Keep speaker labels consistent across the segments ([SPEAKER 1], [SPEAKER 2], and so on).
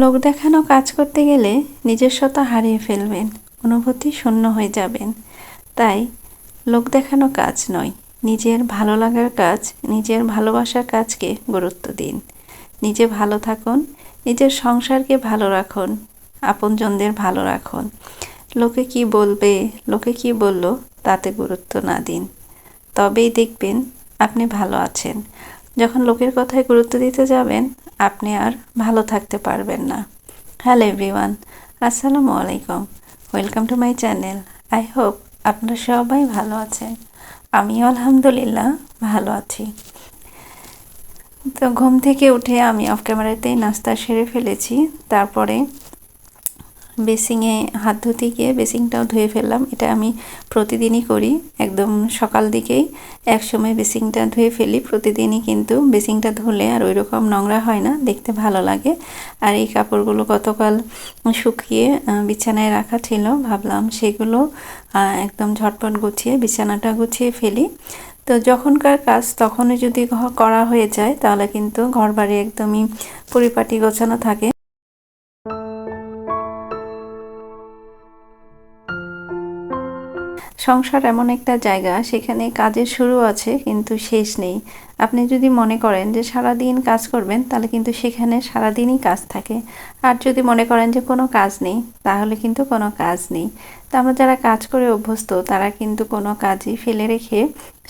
[SPEAKER 1] লোক দেখানো কাজ করতে গেলে নিজস্বতা হারিয়ে ফেলবেন, অনুভূতি শূন্য হয়ে যাবেন। তাই লোক দেখানো কাজ নয়, নিজের ভালো লাগার কাজ, নিজের ভালোবাসার কাজকে গুরুত্ব দিন। নিজে ভালো থাকুন, নিজের সংসারকে ভালো রাখুন, আপনজনদের ভালো রাখুন। লোকে কি বলবে, লোকে কি বলল তাতে গুরুত্ব না দিন। তবেই দেখবেন আপনি ভালো আছেন। যখন লোকের কথায় গুরুত্ব দিতে যাবেন আপনি আর ভালো থাকতে পারবেন না। হ্যালো এভরিওয়ান আসসালামু আলাইকুম। Welcome to my channel I hope আপনারা সবাই ভালো আছেন। আমিও আলহামদুলিল্লাহ ভালো আছি। তো ঘুম থেকে উঠে আমি অফ ক্যামেরাতেই নাস্তা সেরে ফেলেছি। তারপরে বেসিংয়ে হাত ধুতে গিয়ে বেসিংটাও ধুয়ে ফেললাম। এটা আমি প্রতিদিনই করি, একদম সকাল দিকেই একসময় বেসিংটা ধুয়ে ফেলি। প্রতিদিনই কিন্তু বেসিংটা ধুলে আর ওই রকম নোংরা হয় না, দেখতে ভালো লাগে। আর এই কাপড়গুলো গতকাল শুকিয়ে বিছানায় রাখা ছিল। ভাবলাম সেগুলো একদম ঝটপট গুছিয়ে, বিছানাটা গুছিয়ে ফেলি। তো যখনকার কাজ তখনই যদি করা হয়ে যায়, তাহলে কিন্তু ঘর বাড়ি একদমই পরিপাটি গোছানো থাকে। সংসার এমন একটা জায়গা, সেখানে কাজের শুরু আছে কিন্তু শেষ নেই। আপনি যদি মনে করেন যে সারা দিন কাজ করবেন, তাহলে কিন্তু সেখানে সারা দিনই কাজ থাকে। আর যদি মনে করেন যে কোনো কাজ নেই, তাহলে কিন্তু কোনো কাজ নেই। তো আমরা যারা কাজ করে অভ্যস্ত, তারা কিন্তু কোনো কাজই ফেলে রেখে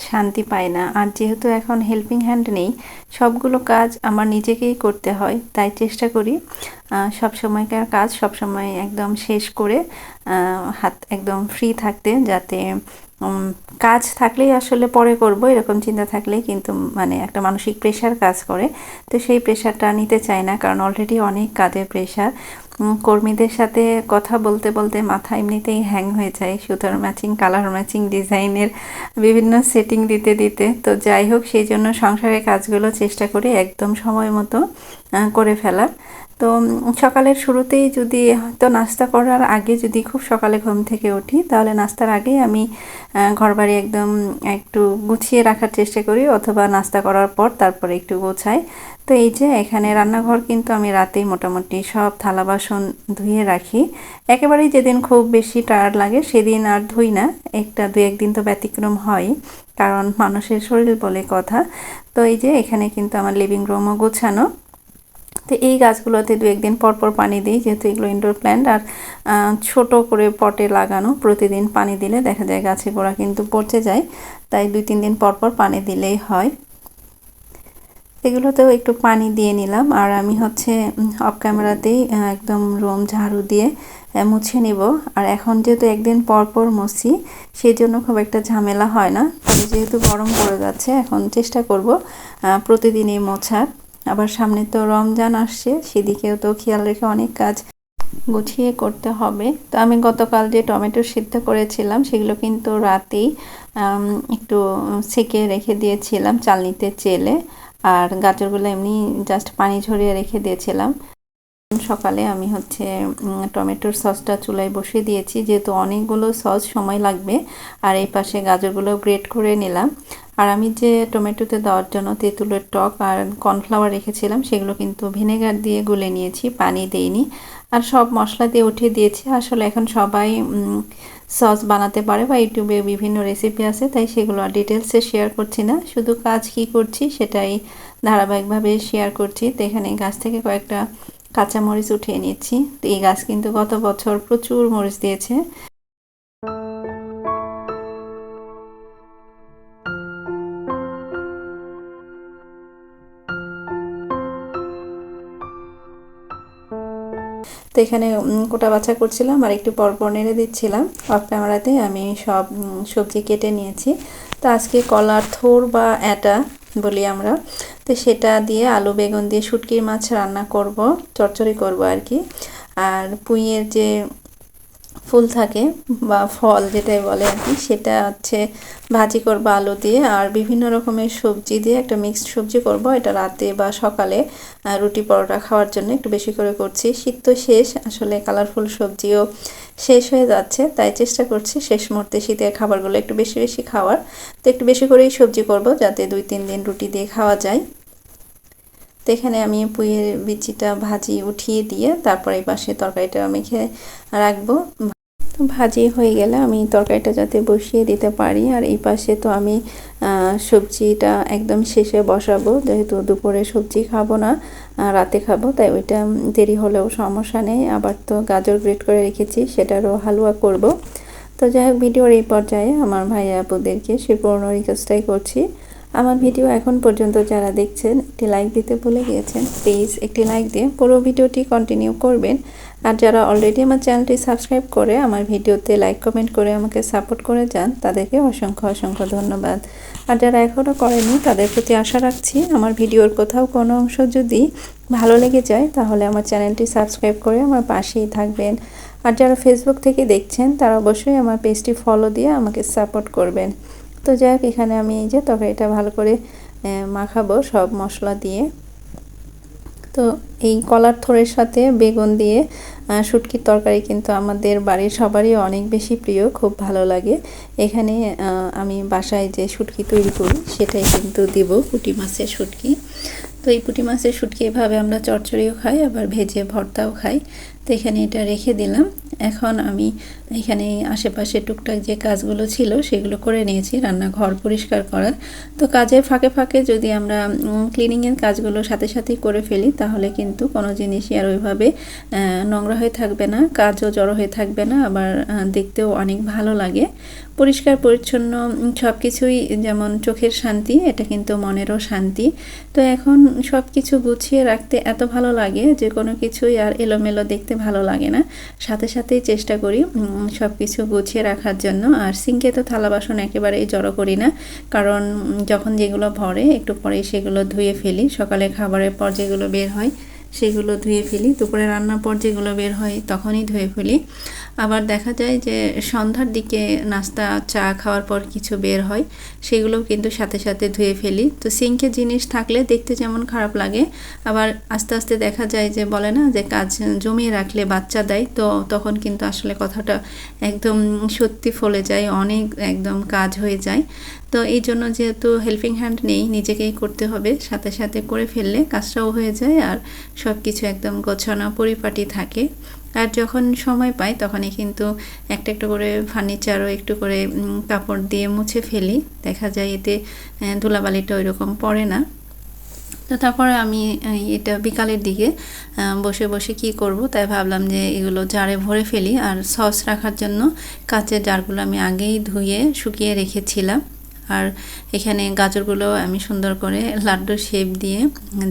[SPEAKER 1] শান্তি পায় না। আর যেহেতু এখন হেল্পিং হ্যান্ড নেই, সবগুলো কাজ আমার নিজেকেই করতে হয়, তাই চেষ্টা করি সব সময়কার কাজ সব সময় একদম শেষ করে হাত একদম ফ্রি থাকতে, যাতে কাজ থাকলেই আসলে পরে করব, এরকম চিন্তা থাকলেই কিন্তু মানে একটা মানসিক প্রেশার কাজ করে। তো সেই প্রেশারটা নিতে চাই না, কারণ অলরেডি অনেক কাজের প্রেশার কর্মীদের সাথে কথা বলতে বলতে মাথা এমনিতেই হ্যাং হয়ে যায়, সুতার ম্যাচিং কালার ম্যাচিং ডিজাইনের বিভিন্ন সেটিং দিতে দিতে। তো যাই হোক, সেই জন্য সংসারের কাজগুলো চেষ্টা করি একদম সময় মতো করে ফেলার। তো সকালের শুরুতেই যদি হয়তো নাস্তা করার আগে যদি খুব সকালে ঘুম থেকে উঠি, তাহলে নাস্তার আগেই আমি ঘরবাড়ি একদম একটু গুছিয়ে রাখার চেষ্টা করি অথবা নাস্তা করার পর তারপরে একটু গোছাই। তো এই যে এখানে রান্নাঘর কিন্তু আমি রাতেই মোটামুটি সব থালা বাসন ধুয়ে রাখি। একেবারেই যেদিন খুব বেশি টায়ার্ড লাগে সেদিন আর ধুই না, একটা দু একদিন তো ব্যতিক্রম হয়, কারণ মানুষের শরীর বলে কথা। তো এই যে এখানে কিন্তু আমার লিভিং রুমও গোছানো। তো এই গাছগুলোতে দু একদিন পর পর পানি দিই, যেহেতু এগুলো ইনডোর প্ল্যান্ট আর ছোট করে পটে লাগানো, প্রতিদিন পানি দিলে দেখা যায় গাছে গোড়া কিন্তু পচে যায়, তাই দুই তিন দিন পর পর পানি দিলেই হয়। এগুলোতেও একটু পানি দিয়ে নিলাম, আর আমি হচ্ছে অফ ক্যামেরাতেই একদম রুম ঝাড়ু দিয়ে মুছে নিব। আর এখন যেহেতু একদিন পর পর মুছি, সেই জন্য খুব একটা ঝামেলা হয় না। তবে যেহেতু গরম পড়ে যাচ্ছে, এখন চেষ্টা করব প্রতিদিনই মোছার। আবার সামনে তো রমজান আসছে, সেদিকেও তো খেয়াল রেখে অনেক কাজ গুছিয়ে করতে হবে। তো আমি গতকাল যে টমেটো সিদ্ধ করেছিলাম, সেগুলো কিন্তু রাতেই একটু সেকে রেখে দিয়েছিলাম চালনিতে চেলে, আর গাজরগুলো এমনি জাস্ট পানি ঝরিয়ে রেখে দিয়েছিলাম। সকালে আমি হচ্ছে টমেটোর সসটা চুলায় বসিয়ে দিয়েছি, যেহেতু অনেকগুলো সস সময় লাগবে। আর এই পাশে গাজরগুলো গ্রেট করে নিলাম। আর আমি যে টমেটোতে দেওয়ার জন্য তেঁতুলের টক আর কর্নফ্লাওয়ার রেখেছিলাম, সেগুলো কিন্তু ভিনেগার দিয়ে গুলে নিয়েছি, পানি দেইনি। আর সব মশলা দিয়ে উঠিয়ে দিয়েছি। আসলে এখন সবাই সস বানাতে পারে বা ইউটিউবে বিভিন্ন রেসিপি আছে, তাই সেগুলো আর ডিটেলসে শেয়ার করছি না। শুধু কাজ কি করছি সেটাই ধারাবাহিকভাবে শেয়ার করছি। তো এখানে গাছ থেকে কয়েকটা কাঁচা মরিচ উঠিয়ে নিচ্ছি। তো এই গাছ কিন্তু গত বছর প্রচুর মরিচ দিয়েছে। তো এখানে কোটা বাছা করছিলাম আর একটু পরপর নেড়ে দিচ্ছিলাম। অফ ক্যামেরাতে আমি সব সবজি কেটে নিয়েছি। তো আজকে কলার থোর বা অ্যাটা বলি আমরা। তো সেটা দিয়ে আলু, বেগুন দিয়ে শুটকির মাছ রান্না করব, চচ্চড়ি করব আর কি। আর পুঁইয়ের যে ফুল থাকে বা ফল যেটাই বলে আর কি, সেটা হচ্ছে ভাজি করব আলু দিয়ে আর বিভিন্ন রকমের সবজি দিয়ে একটা মিক্সড সবজি করব। এটা রাতে বা সকালে রুটি পরোটা খাওয়ার জন্য একটু বেশি করে করছি। শীত তো শেষ, আসলে কালারফুল সবজিও শেষ হয়ে যাচ্ছে, তাই চেষ্টা করছি শেষ মুহূর্তে শীতের খাবারগুলো একটু বেশি বেশি খাওয়ার। তো একটু বেশি করেই সবজি করব যাতে দুই তিন দিন রুটি দিয়ে খাওয়া যায়। তো এখানে আমি পুঁইয়ের বিচিটা ভাজি উঠিয়ে দিয়ে তারপরে এই পাশে তরকারিটা মেখে রাখব। ভাজি হয়ে গেলে আমি তরকারিটা যাতে বসিয়ে দিতে পারি। আর এই পাশে তো আমি সবজিটা একদম শেষে বসাবো। যেহেতু দুপুরে সবজি খাব না রাতে খাব, তাই ওইটা দেরি হলেও সমস্যা নেই। আবার তো গাজর গ্রেট করে রেখেছি, সেটারও হালুয়া করব। তো যাই হোক, ভিডিওর এই পর্যায়ে আমার ভাইয়া আপুদেরকে সে পুরনো রিকোয়েস্টটাই করছি। আমার ভিডিও এখন পর্যন্ত যারা দেখছেন, একটি লাইক দিতে ভুলে গিয়েছেন প্লিজ একটি লাইক দিয়ে পুরো ভিডিওটি কন্টিনিউ করবেন। আর যারা অলরেডি আমার চ্যানেলটি সাবস্ক্রাইব করে আমার ভিডিওতে লাইক কমেন্ট করে আমাকে সাপোর্ট করে যান, তাদেরকে অসংখ্য অসংখ্য ধন্যবাদ। আর যারা এখনও করেনি তাদের প্রতি আশা রাখছি আমার ভিডিওর কোথাও কোনো অংশ যদি ভালো লেগে যায়, তাহলে আমার চ্যানেলটি সাবস্ক্রাইব করে আমার পাশেই থাকবেন। আর যারা ফেসবুক থেকে দেখছেন, তারা অবশ্যই আমার পেজটি ফলো দিয়ে আমাকে সাপোর্ট করবেন। তো যাই হোক, এখানে আমি এই যে তরকারিটা ভালো করে মাখাবো সব মশলা দিয়ে। তো এই কলার থরের সাথে বেগুন দিয়ে শুটকির তরকারি কিন্তু আমাদের বাড়ির সবারই অনেক বেশি প্রিয়, খুব ভালো লাগে। এখানে আমি বাসায় যে শুটকি তৈরি করি, সেটাই কিন্তু দিব পুটি মাছের শুটকি। তো এই পুঁটি মাছের শুটকি এভাবে আমরা চচ্চড়িও খাই, আবার ভেজে ভর্তাও খাই। তো এখানে এটা রেখে দিলাম। এখন আমি এখানে আশেপাশে টুকটাক যে কাজগুলো ছিল সেগুলো করে নিয়েছি রান্নাঘর পরিষ্কার করার। তো কাজের ফাঁকে ফাঁকে যদি আমরা ক্লিনিংয়ের কাজগুলো সাথে সাথেই করে ফেলি, তাহলে কিন্তু কোনো জিনিসই আর ওইভাবে নোংরা হয়ে থাকবে না, কাজও জড়ো হয়ে থাকবে না, আবার দেখতেও অনেক ভালো লাগে। পরিষ্কার, পরিচ্ছন্ন সব কিছুই যেমন চোখের শান্তি, এটা কিন্তু মনেরও শান্তি। তো এখন সব কিছু গুছিয়ে রাখতে এত ভালো লাগে যে কোনো কিছুই আর এলোমেলো দেখতে ভালো লাগে না। সাথে সাথেই চেষ্টা করি সব কিছু গুছিয়ে রাখার জন্য। আর সিঙ্কে তো থালা বাসন একেবারেই জড়ো করি না। কারণ যখন যেগুলো ভরে, একটু পরেই সেগুলো ধুয়ে ফেলি। সকালে খাবারের পর যেগুলো বের হয় সেগুলো ধুয়ে ফেলি। দুপুরে রান্নার পর যেগুলো বের হয় তখনই ধুয়ে ফেলি। আবার দেখা যায় যে সন্ধ্যার দিকে নাস্তা, চা খাওয়ার পর কিছু বের হয়, সেগুলোও কিন্তু সাথে সাথে ধুয়ে ফেলি। তো সিঙ্কে জিনিস থাকলে দেখতে যেমন খারাপ লাগে। আবার আস্তে আস্তে দেখা যায় যে বলে না যে কাজ জমিয়ে রাখলে বাচ্চা দেয়, তো তখন কিন্তু আসলে কথাটা একদম সত্যি ফলে যায়, অনেক একদম কাজ হয়ে যায়। তো এই জন্য যেহেতু হেল্পিং হ্যান্ড নেই, নিজেকেই করতে হবে। সাথে সাথে করে ফেললে কাজটাও হয়ে যায় আর সব কিছু একদম গোছানো পরিপাটি থাকে। আর যখন সময় পাই, তখনই কিন্তু একটা একটা করে ফার্নিচারও একটু করে কাপড় দিয়ে মুছে ফেলি। দেখা যায় এতে ধুলাবালিটা ওই রকম পড়ে না। তো তারপরে আমি এটা বিকালের দিকে বসে বসে কি করব, তাই ভাবলাম যে এগুলো জারে ভরে ফেলি। আর সস রাখার জন্য কাচের জারগুলো আমি আগেই ধুয়ে শুকিয়ে রেখেছিলাম। আর এখানে গাজরগুলো আমি সুন্দর করে লাড্ডু শেপ দিয়ে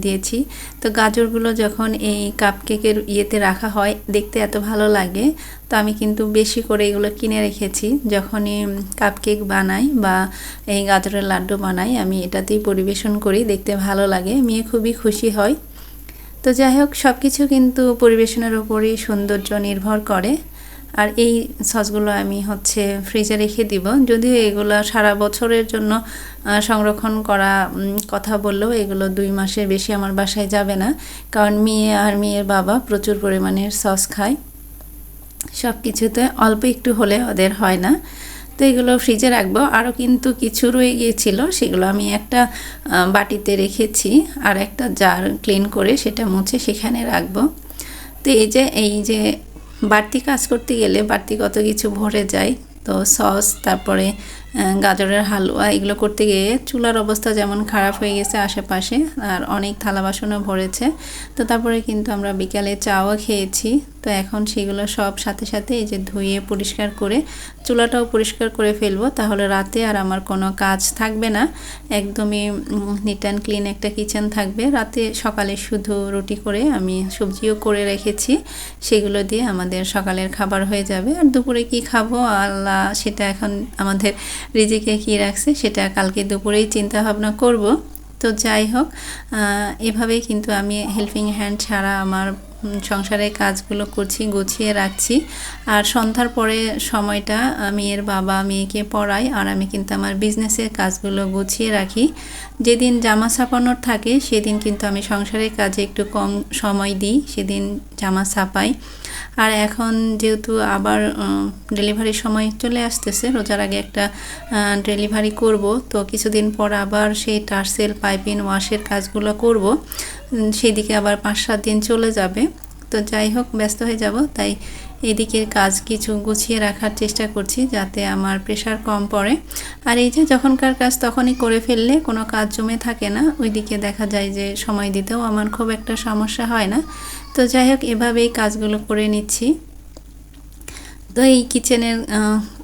[SPEAKER 1] দিয়েছি। তো গাজরগুলো যখন এই কাপ কেকের ইয়েতে রাখা হয়, দেখতে এত ভালো লাগে, তো আমি কিন্তু বেশি করে এগুলো কিনে রেখেছি। যখনই কাপ কেক বানাই বা এই গাজরের লাড্ডু বানাই, আমি এটাতেই পরিবেশন করি, দেখতে ভালো লাগে, মেয়ে খুবই খুশি হয়। তো যাই হোক সব কিছু কিন্তু পরিবেশনের ওপরই সৌন্দর্য নির্ভর করে। আর এই সসগুলো আমি হচ্ছে ফ্রিজে রেখে দিব। যদিও এগুলো সারা বছরের জন্য সংরক্ষণ করা কথা বললেও এগুলো দুই মাসের বেশি আমার বাসায় যাবে না। কারণ মেয়ে আর মেয়ের বাবা প্রচুর পরিমাণের সস খায়। সব কিছুতে অল্প একটু হলে ওদের হয় না। তো এগুলো ফ্রিজে রাখব। আরও কিন্তু কিছু রয়ে গিয়েছিল, সেগুলো আমি একটা বাটিতে রেখেছি। আর একটা জার ক্লিন করে সেটা মুছে সেখানে রাখব। তো এই যে এই যে বাড়তি কাজ করতে গেলে বাড়তি কত কিছু ভরে যায়। তো সস তারপরে গাজরের হালুয়া, এগুলো করতে গিয়ে চুলার অবস্থা যেমন খারাপ হয়ে গেছে আশেপাশে, আর অনেক থালা বাসনও ভরেছে। তো তারপরে কিন্তু আমরা বিকালে চাও খেয়েছি। তো এখন সেগুলো সব সাথে সাথে এই যে ধুয়ে পরিষ্কার করে, চুলাটাও পরিষ্কার করে ফেলব। তাহলে রাতে আর আমার কোনো কাজ থাকবে না। একদমই নিট অ্যান্ড ক্লিন একটা কিচেন থাকবে। রাতে সকালে শুধু রুটি করে আমি সবজিও করে রেখেছি। সেগুলো দিয়ে আমাদের সকালের খাবার হয়ে যাবে। আর দুপুরে কি খাব? আল্লাহ, সেটা এখন আমাদের রিজিকে কী রাখছে সেটা কালকে দুপুরেই চিন্তা ভাবনা করব। তো যাই হোক এভাবেই কিন্তু আমি হেল্পিং হ্যান্ড ছাড়া আমার সংসারের কাজগুলো করছি, গুছিয়ে রাখছি। আর সন্ধ্যার পরে সময়টা মেয়ের বাবা মেয়েকে পড়াই আর আমি কিন্তু আমার বিজনেসের কাজগুলো গুছিয়ে রাখি। যেদিন জামা ছাপানোর থাকে সেদিন কিন্তু আমি সংসারের কাজে একটু কম সময় দিই, সেদিন জামা ছাপাই। আর এখন যেহেতু আবার ডেলিভারির সময় চলে আসতেছে, রোজার আগে একটা ডেলিভারি করব, তো কিছুদিন পর আবার সেই টার্সেল, পাইপিং, ওয়াশের কাজগুলো করব। সেদিকে আবার পাঁচ সাত দিন চলে যাবে। তো যাই হোক, ব্যস্ত হয়ে যাব, তাই এদিকের কাজ কিছু গুছিয়ে রাখার চেষ্টা করছি যাতে আমার প্রেশার কম পড়ে। আর এই যে যখনকার কাজ তখনই করে ফেললে কোনো কাজ জমে থাকে না, ওইদিকে দেখা যায় যে সময় দিতেও আমার খুব একটা সমস্যা হয় না। তো যাই হোক, এভাবেই কাজগুলো করে নিচ্ছি। তো এই কিচেনের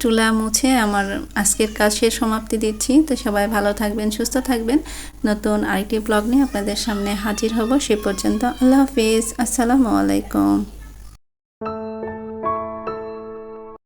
[SPEAKER 1] চুলা মুছে আমার আজকের কাজ শেষ সমাপ্তি দিচ্ছি। তো সবাই ভালো থাকবেন, সুস্থ থাকবেন। নতুন আরেকটি ব্লগ নিয়ে আপনাদের সামনে হাজির হব। সে পর্যন্ত আল্লাহ হাফিজ। আসসালামু আলাইকুম।